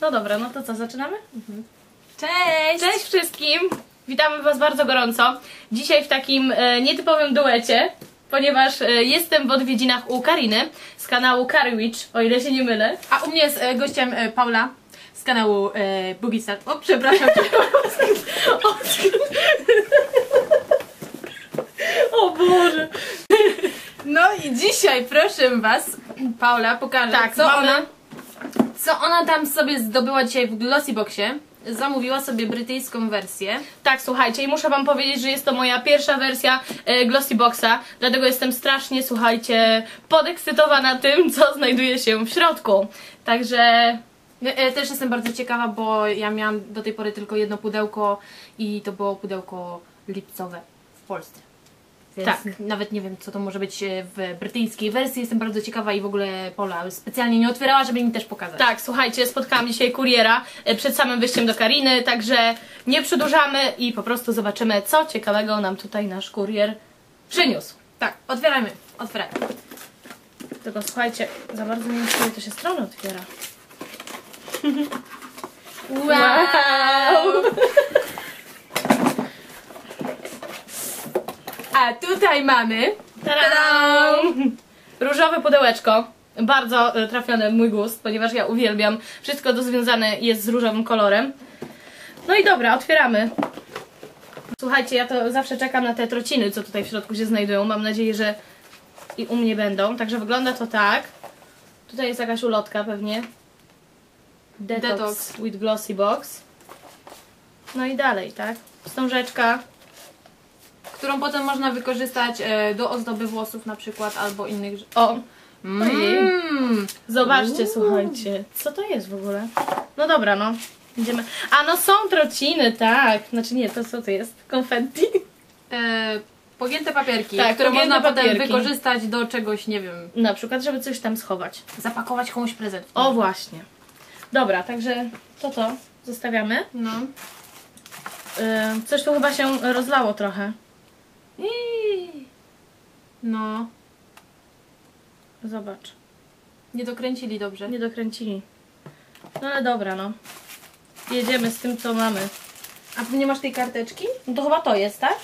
No dobra, no to co, zaczynamy? Cześć! Cześć wszystkim! Witamy Was bardzo gorąco. Dzisiaj w takim e, nietypowym duecie, ponieważ e, jestem w odwiedzinach u Kariny z kanału Karywitch, o ile się nie mylę. A u mnie jest e, gościem e, Paula z kanału e. O, przepraszam. O Boże! No i dzisiaj proszę Was, Paula pokaże, Tak, co, mamy- ona, co ona tam sobie zdobyła dzisiaj w Glossyboxie. Zamówiła sobie brytyjską wersję. Tak, słuchajcie, i muszę Wam powiedzieć, że jest to moja pierwsza wersja e, Glossy Boxa, dlatego jestem strasznie, słuchajcie, podekscytowana tym, co znajduje się w środku. Także Też jestem bardzo ciekawa, bo ja miałam do tej pory tylko jedno pudełko i to było pudełko lipcowe w Polsce. Więc Tak. nawet nie wiem, co to może być e, w brytyjskiej wersji. Jestem bardzo ciekawa i w ogóle Paula specjalnie nie otwierała, żeby mi też pokazać. Tak, słuchajcie, spotkałam dzisiaj kuriera e, przed samym wyjściem do Kariny, także nie przedłużamy i po prostu zobaczymy, co ciekawego nam tutaj nasz kurier przyniósł. Tak, otwierajmy, otwierajmy. Tylko słuchajcie, za bardzo nie wiem, to się strony otwiera. Wow! A tutaj mamy Tadam! Różowe pudełeczko. Bardzo e, trafione w mój gust, ponieważ ja uwielbiam. Wszystko to związane jest z różowym kolorem. No i dobra, otwieramy. Słuchajcie, ja to zawsze czekam na te trociny, co tutaj w środku się znajdują. Mam nadzieję, że i u mnie będą. Także wygląda to tak. Tutaj jest jakaś ulotka pewnie. Detox, Detox. with Glossy Box. No i dalej, tak? Wstążeczka. Którą potem można wykorzystać e, do ozdoby włosów na przykład albo innych. O, Mmm. Zobaczcie, Uuu. słuchajcie, co to jest w ogóle? No dobra, no. Idziemy. A no są trociny, tak. Znaczy nie, to co to jest? Konfetti? E, pogięte papierki, Tak, które pogięte można potem papierki. wykorzystać do czegoś, nie wiem, Na przykład, żeby coś tam schować. zapakować komuś prezent. O właśnie. Dobra, także to to zostawiamy. No. Yy, coś tu chyba się rozlało trochę. Iii. No. Zobacz. Nie dokręcili dobrze. Nie dokręcili. No ale dobra, no. Jedziemy z tym, co mamy. A ty nie masz tej karteczki? No to chyba to jest, tak?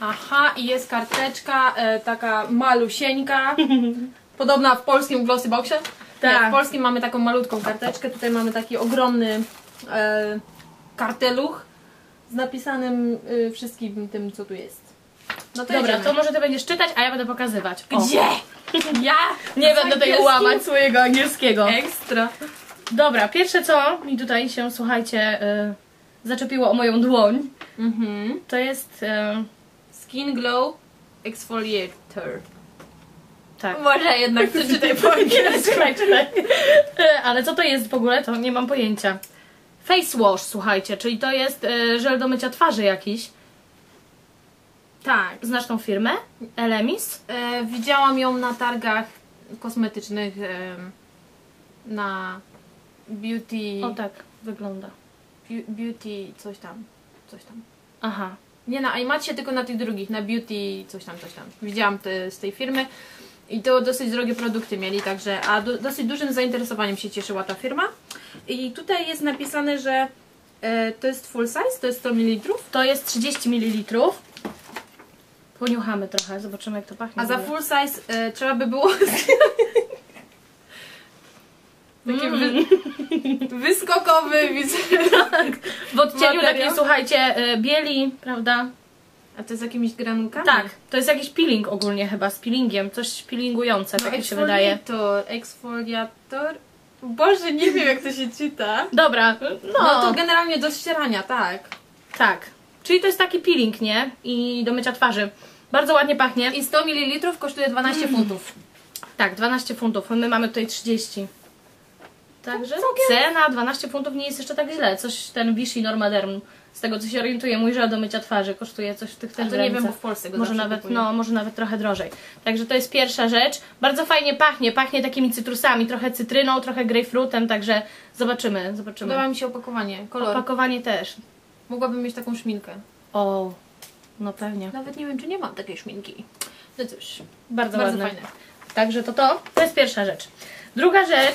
Aha, i jest karteczka e, taka malusieńka. Podobna w polskim Glossyboxie. Tak. Nie, w polskim mamy taką malutką karteczkę. Tutaj mamy taki ogromny e, karteluch z napisanym e, wszystkim tym, co tu jest. No to Dobra, to może ty będziesz czytać, a ja będę pokazywać. O. Gdzie? Ja? Nie będę tutaj Angielskim? łamać swojego angielskiego. Ekstra. Dobra, pierwsze co mi tutaj się, słuchajcie, y, zaczepiło o moją dłoń, Mhm. to jest... Y, Skin Glow Exfoliator. tak. Może jednak przeczytaj po angielsku. Y, Ale co to jest w ogóle, to nie mam pojęcia. Face wash, słuchajcie, czyli to jest y, żel do mycia twarzy jakiś. Tak. Znasz tą firmę? Elemis? E, widziałam ją na targach kosmetycznych em, na beauty, O tak, wygląda. Beau- beauty coś tam, coś tam. Aha. Nie na iMacie, tylko na tych drugich, na beauty coś tam, coś tam. Widziałam te z tej firmy i to dosyć drogie produkty mieli, także, a do, dosyć dużym zainteresowaniem się cieszyła ta firma. I tutaj jest napisane, że e, to jest full size, to jest 100 ml, To jest 30 ml. Poniuchamy trochę, zobaczymy jak to pachnie. a za full size e, trzeba by było Takie wy... wyskokowy wizerunek. W odcieniu Materiał? takiej, słuchajcie, y, bieli, prawda? A to z jakimiś granulkami? Tak, to jest jakiś peeling ogólnie chyba, z peelingiem, coś peelingujące, tak mi się wydaje. Exfoliator, exfoliator. Boże, nie wiem jak to się czyta. Dobra, no, No to generalnie do ścierania, tak. tak. Czyli to jest taki peeling, nie? I do mycia twarzy. Bardzo ładnie pachnie. I 100 ml kosztuje 12 Mm. funtów. Tak, 12 funtów, my mamy tutaj 30. Także cena 12 funtów nie jest jeszcze tak źle. Coś ten Vichy Normaderm, z tego co się orientuję, mój żel do mycia twarzy kosztuje coś w tych A też to nie wiem, bo w Polsce go Może nawet, kupuję. no, może nawet trochę drożej. Także to jest pierwsza rzecz. Bardzo fajnie pachnie, pachnie takimi cytrusami, trochę cytryną, trochę grejpfrutem, także zobaczymy, zobaczymy. Podoba mi się opakowanie, kolor. Opakowanie też. Mogłabym mieć taką szminkę. O, no pewnie. Nawet nie wiem, czy nie mam takiej szminki. No cóż, Bardzo, bardzo ładne. fajne. Także to to, to jest pierwsza rzecz. Druga rzecz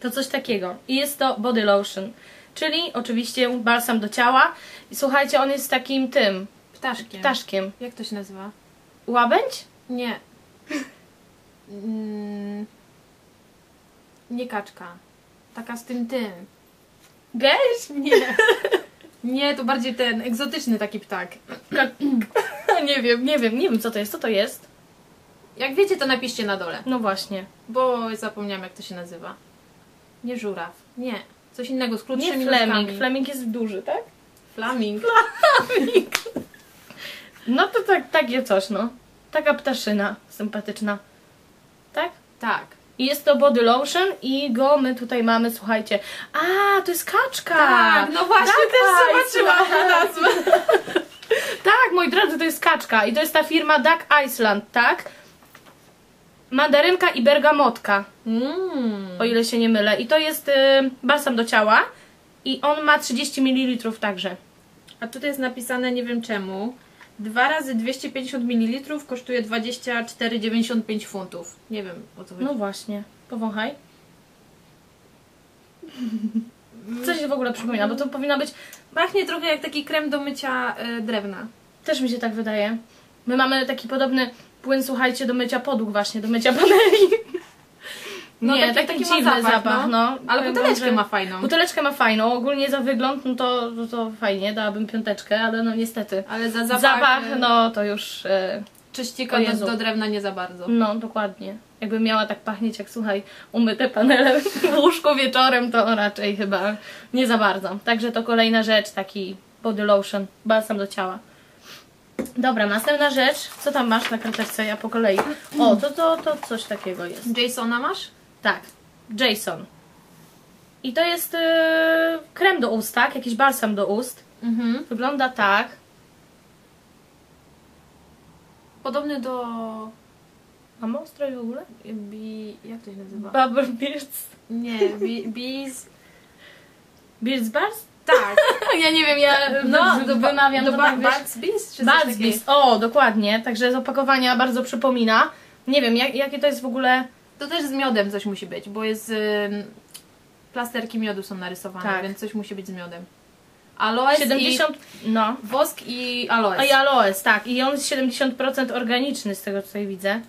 to coś takiego. I jest to body lotion. Czyli oczywiście balsam do ciała. I słuchajcie, on jest takim tym Ptaszkiem. ptaszkiem. Jak to się nazywa? Łabędź? Nie. Mm, nie kaczka. Taka z tym tym. Gęś? Nie. Nie, to bardziej ten egzotyczny taki ptak. nie wiem, nie wiem, nie wiem co to jest. Co to jest? Jak wiecie, to napiszcie na dole. No właśnie. Bo zapomniałam, jak to się nazywa. Nie żuraw. Nie. Coś innego, z Nie krótszymi fleming. nóżkami. Fleming jest duży, tak? Flaming. No to tak, takie coś, no. Taka ptaszyna sympatyczna. Tak? Tak. I jest to body lotion i go my tutaj mamy, słuchajcie. A, to jest kaczka! Tak, no właśnie, Tak, też Iceland. zobaczyłam nazwę. Tak, moi drodzy, to jest kaczka i to jest ta firma Duck Iceland, tak? Mandarynka i bergamotka, Mm. o ile się nie mylę. I to jest y, balsam do ciała i on ma 30 ml także. A tutaj jest napisane, nie wiem czemu, 2 razy 250 ml kosztuje 24,95 funtów. Nie wiem o co chodzi. No właśnie, powąchaj. Co się w ogóle przypomina, bo to powinna być Pachnie trochę jak taki krem do mycia y, drewna. Też mi się tak wydaje. My mamy taki podobny płyn, słuchajcie, do mycia podłóg właśnie, do mycia paneli. No, nie, taki- taki, taki dziwny zapach, zapach, no. no. Ale Powiem buteleczkę wam, ma fajną. Buteleczkę ma fajną, ogólnie za wygląd, no to, to, to fajnie, dałabym piąteczkę, ale no niestety. Ale za Zapach, zapach, y, no to już, e, czyścika o do, do drewna nie za bardzo. no dokładnie. Jakby miała tak pachnieć jak, słuchaj, umyte panele w łóżku wieczorem, to raczej chyba nie za bardzo. Także to kolejna rzecz, taki body lotion, balsam do ciała. Dobra, następna rzecz. Co tam masz na karteczce? Ja po kolei. O, to, to, to coś takiego jest. Jasona masz? Tak, Jason. I to jest yy, krem do ust, tak? Jakiś balsam do ust. Mhm. Wygląda tak. Podobny do... Mam ostro w ogóle? Bi... jak to się nazywa? Bubble Beards. Nie, bi, Bees... Beards Bars? Tak. Ja nie wiem, ja No, no, do, wymawiam do to tak, Bees? Czy? Beast. O, dokładnie. Także z opakowania bardzo przypomina. Nie wiem, jak, jakie to jest w ogóle... To też z miodem coś musi być, bo jest... Ym, plasterki miodu są narysowane, Tak. więc coś musi być z miodem. Aloes 70... No. i... Wosk i aloes. A i aloes, tak. I on jest 70% organiczny z tego, co tutaj widzę.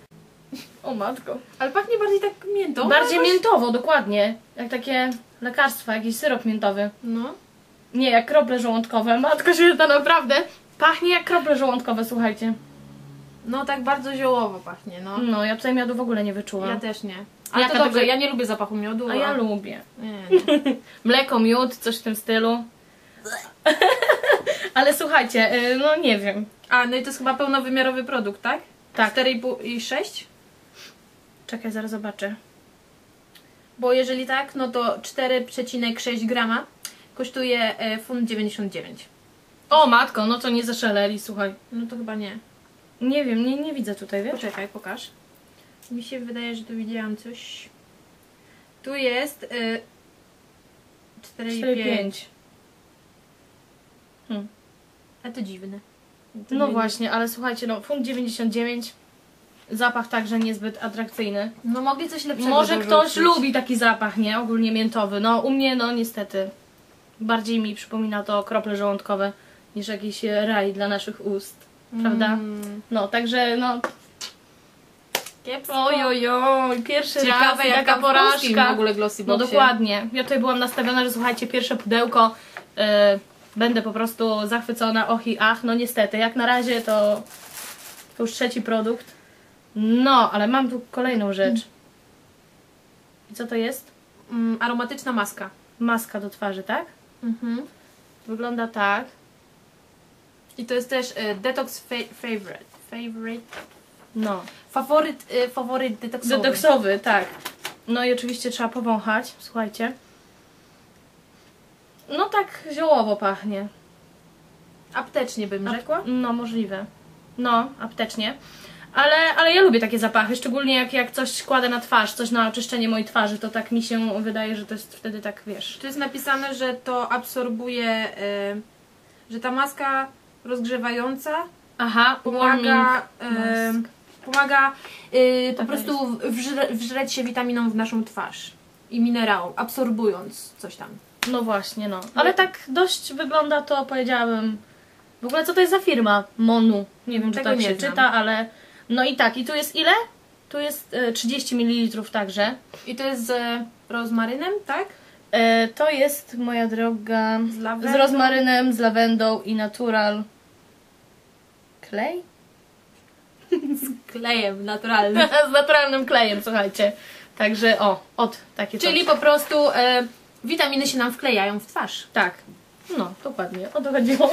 O matko. Ale pachnie bardziej tak miętą. Bardziej jakoś. miętowo, dokładnie. Jak takie lekarstwa, jakiś syrop miętowy. No. Nie, jak krople żołądkowe. Matko się to naprawdę pachnie jak krople żołądkowe, słuchajcie. No tak bardzo ziołowo pachnie, no. No, ja tutaj miodu w ogóle nie wyczułam. Ja też nie. Ale Jaka to dobrze, taka- ja nie lubię zapachu miodu. A ja lubię. Nie, nie. Mleko, miód, coś w tym stylu. Ale słuchajcie, y, no nie wiem. A, no i to jest chyba pełnowymiarowy produkt, tak? Tak. 4,5 i 6? Czekaj, zaraz zobaczę. Bo jeżeli tak, no to 4,6 grama kosztuje e, funt 99. O matko, no to nie zaszaleli, słuchaj. No to chyba nie. Nie wiem, nie, nie widzę tutaj, wiesz? Poczekaj, pokaż. Mi się wydaje, że tu widziałam coś. Tu jest y, 4,5. 4,5. Hmm. A to dziwne. To No nie- właśnie, ale słuchajcie, no funkt 99, zapach także niezbyt atrakcyjny. No mogli coś lepszego Może ktoś dorzucić. lubi taki zapach, nie? Ogólnie miętowy. No u mnie, no niestety, bardziej mi przypomina to krople żołądkowe niż jakiś raj dla naszych ust, prawda? Mm, No, także no, kiepsko. oj, oj, oj, pierwszy Ciekawe raz, jaka porażka. w ogóle glossy No dokładnie. Ja tutaj byłam nastawiona, że słuchajcie, pierwsze pudełko e, będę po prostu zachwycona, och i ach. No niestety, jak na razie to, to już trzeci produkt. No, ale mam tu kolejną rzecz. I co to jest? Mm, aromatyczna maska. Maska do twarzy, tak? Mhm. Wygląda tak. I to jest też y, detox fa- favorite. Favorite. No. Faworyt, y, faworyt detoksowy. Detoksowy, tak. No i oczywiście trzeba powąchać, słuchajcie. No tak ziołowo pachnie. Aptecznie bym rzekła. No, możliwe. No, aptecznie. Ale, ale ja lubię takie zapachy, szczególnie jak, jak coś kładę na twarz, coś na oczyszczenie mojej twarzy, to tak mi się wydaje, że to jest wtedy tak, wiesz... Tu jest napisane, że to absorbuje, y, że ta maska rozgrzewająca Aha, pomaga y. Pomaga yy, po Taka prostu wżre, wżreć się witaminą w naszą twarz i minerałom, absorbując coś tam. No właśnie, no. Ale tak dość wygląda to, powiedziałabym. W ogóle co to jest za firma? Monu. Nie wiem, czy Tego tak nie się znam. czyta, ale. No i tak, i tu jest ile? Tu jest e, 30 ml także. I to jest z rozmarynem, tak? E, to jest, moja droga, Z lawendą? z rozmarynem, z lawendą i natural. Klej? Klejem naturalnym. z naturalnym klejem, słuchajcie. Także o, od takie coś. Czyli po prostu e, witaminy się nam wklejają w twarz. Tak. No, dokładnie, o to chodziło.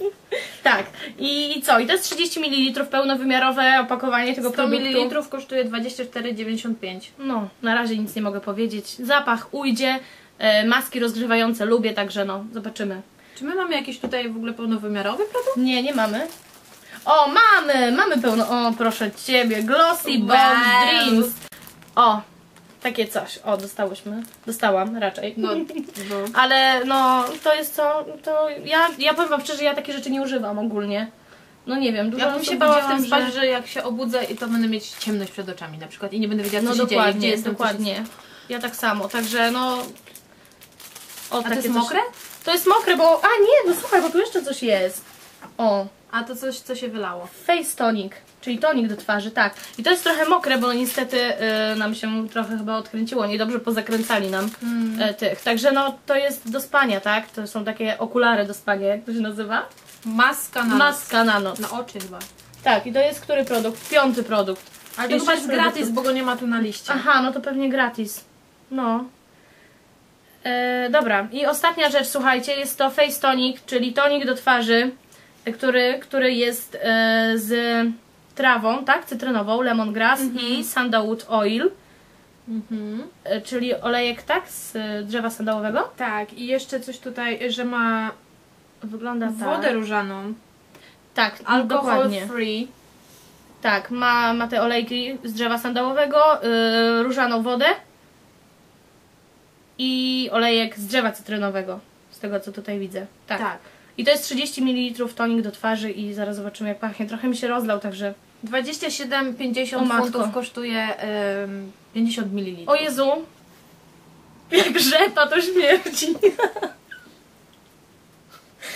tak. I, co? I to jest 30 ml pełnowymiarowe opakowanie tego 100 produktu. ml kosztuje 24,95. No, na razie nic nie mogę powiedzieć. Zapach ujdzie, e, maski rozgrzewające lubię, także no, zobaczymy. Czy my mamy jakiś tutaj w ogóle pełnowymiarowy produkt? Nie, nie mamy. O, mamy! Mamy pełno. O, proszę ciebie. Glossy Box Wow. Dreams. O, takie coś. O, dostałyśmy. Dostałam raczej. No, no. Ale no, to jest co, to ja, ja powiem wam szczerze, ja takie rzeczy nie używam ogólnie. No nie wiem, dużo Ja bym się bała w tym spać, że... jak się obudzę i to będę mieć ciemność przed oczami na przykład i nie będę wiedziała co No się dzieje, gdzie dokładnie, jestem. dokładnie. Ja tak samo, także no... O, A to jest coś- mokre? To jest mokre, bo... A nie, no słuchaj, bo tu jeszcze coś jest. O, A to coś, co się wylało. face tonic, czyli tonik do twarzy, tak. I to jest trochę mokre, bo niestety y, nam się trochę chyba odkręciło, niedobrze pozakręcali nam Hmm. y, tych. Także no, to jest do spania, tak? To są takie okulary do spania, jak to się nazywa? Maska na Maska na noc. na oczy chyba. Tak, i to jest który produkt? Piąty produkt. Ale to I chyba jest gratis, produktów. bo go nie ma tu na liście. Aha, no to pewnie gratis. No. E, dobra, i ostatnia rzecz, słuchajcie, jest to Face Tonic, czyli tonik do twarzy, który, który jest e, z trawą, tak? Cytrynową, lemongrass i sandalwood oil, Mhm. e, czyli olejek, tak? Z drzewa sandałowego. Tak, i jeszcze coś tutaj, że ma Wygląda tak. wodę różaną, Tak, alkohol dokładnie. free. Tak, ma, ma te olejki z drzewa sandałowego, yy, różaną wodę i olejek z drzewa cytrynowego, z tego co tutaj widzę. Tak. Tak. I to jest 30 ml tonik do twarzy i zaraz zobaczymy jak pachnie. Trochę mi się rozlał, także... 27,50 O matko. funtów kosztuje ym, 50 ml. O Jezu! Jak rzepa to śmierdzi.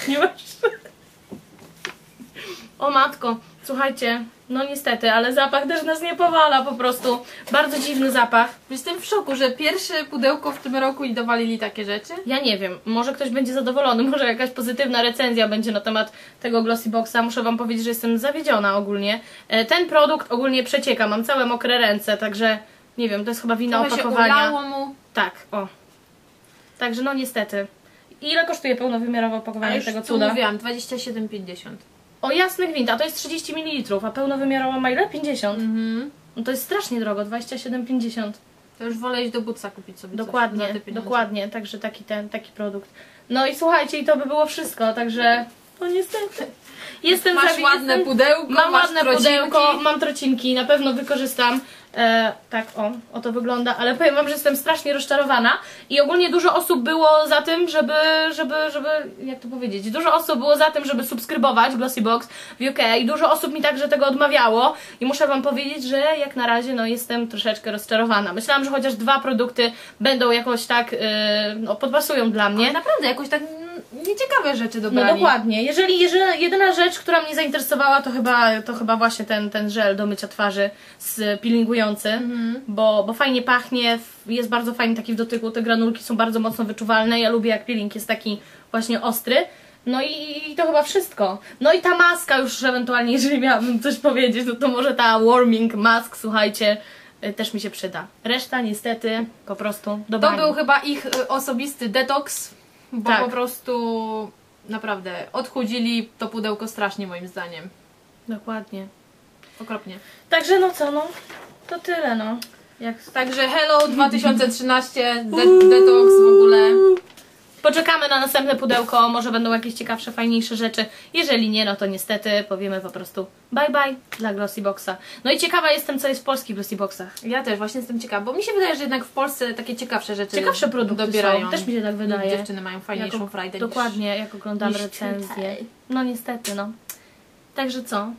Nie masz... O matko, słuchajcie, no niestety, ale zapach też nas nie powala po prostu. Bardzo dziwny zapach. Jestem w szoku, że pierwsze pudełko w tym roku i dowalili takie rzeczy. Ja nie wiem, może ktoś będzie zadowolony, może jakaś pozytywna recenzja będzie na temat tego Glossy Boxa. Muszę Wam powiedzieć, że jestem zawiedziona ogólnie. E, Ten produkt ogólnie przecieka, mam całe mokre ręce, także nie wiem, to jest chyba wina Trochę się opakowania. ulało mu. Tak, o. Także no niestety. Ile kosztuje pełnowymiarowe opakowanie już tego cuda? mówiłam, 27,50. O jasny gwint, a to jest 30 ml, a pełnowymiarowa ma ile? 50. Mhm. No to jest strasznie drogo, 27,50. To już wolę iść do butsa kupić sobie Dokładnie, dokładnie, także taki ten, taki produkt. No i słuchajcie, i to by było wszystko, także no niestety. Jestem Masz ładne pudełko, Mam masz ładne trocinki. pudełko, mam trocinki, na pewno wykorzystam. E, tak, o, o to wygląda, ale powiem wam, że jestem strasznie rozczarowana i ogólnie dużo osób było za tym, żeby, żeby, żeby, jak to powiedzieć, dużo osób było za tym, żeby subskrybować Glossy Box w UK i dużo osób mi także tego odmawiało i muszę wam powiedzieć, że jak na razie no jestem troszeczkę rozczarowana. Myślałam, że chociaż dwa produkty będą jakoś tak, y, no podpasują dla mnie. Ale naprawdę, jakoś tak nieciekawe rzeczy No dobrali. dokładnie. Jeżeli, jeżeli jedyna rzecz, która mnie zainteresowała, to chyba, to chyba właśnie ten, ten żel do mycia twarzy z peelingujący, bo, bo fajnie pachnie, jest bardzo fajny taki w dotyku, te granulki są bardzo mocno wyczuwalne. Ja lubię jak peeling jest taki właśnie ostry. No i, i to chyba wszystko. No i ta maska już ewentualnie, jeżeli miałabym coś powiedzieć, no to może ta warming mask, słuchajcie, y, też mi się przyda. Reszta niestety po prostu do To bani. był chyba ich y, osobisty detoks, bo Tak. po prostu naprawdę odchudzili to pudełko strasznie moim zdaniem. Dokładnie. Okropnie. Także no co, no, to tyle, no. Jak Także hello 2013, de detoks w ogóle. Poczekamy na następne pudełko, może będą jakieś ciekawsze, fajniejsze rzeczy. Jeżeli nie, no to niestety powiemy po prostu bye bye dla Glossy Boxa. No i ciekawa jestem, co jest w polskich Glossy Boxach. Ja też właśnie jestem ciekawa, bo mi się wydaje, że jednak w Polsce takie ciekawsze rzeczy Ciekawsze produkty dobierają. są, też mi się tak wydaje. Dziewczyny mają fajniejszą Jako- frajdę Dokładnie, jak oglądam niż recenzje. tutaj. No niestety, no. Także co?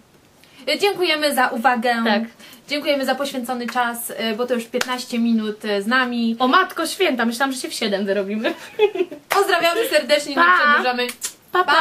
Y, Dziękujemy za uwagę. Tak. Dziękujemy za poświęcony czas, y, bo to już 15 minut y, z nami. O matko święta, myślałam, że się w 7 wyrobimy. Pozdrawiamy serdecznie, nie Pa. przedłużamy. Pa, pa!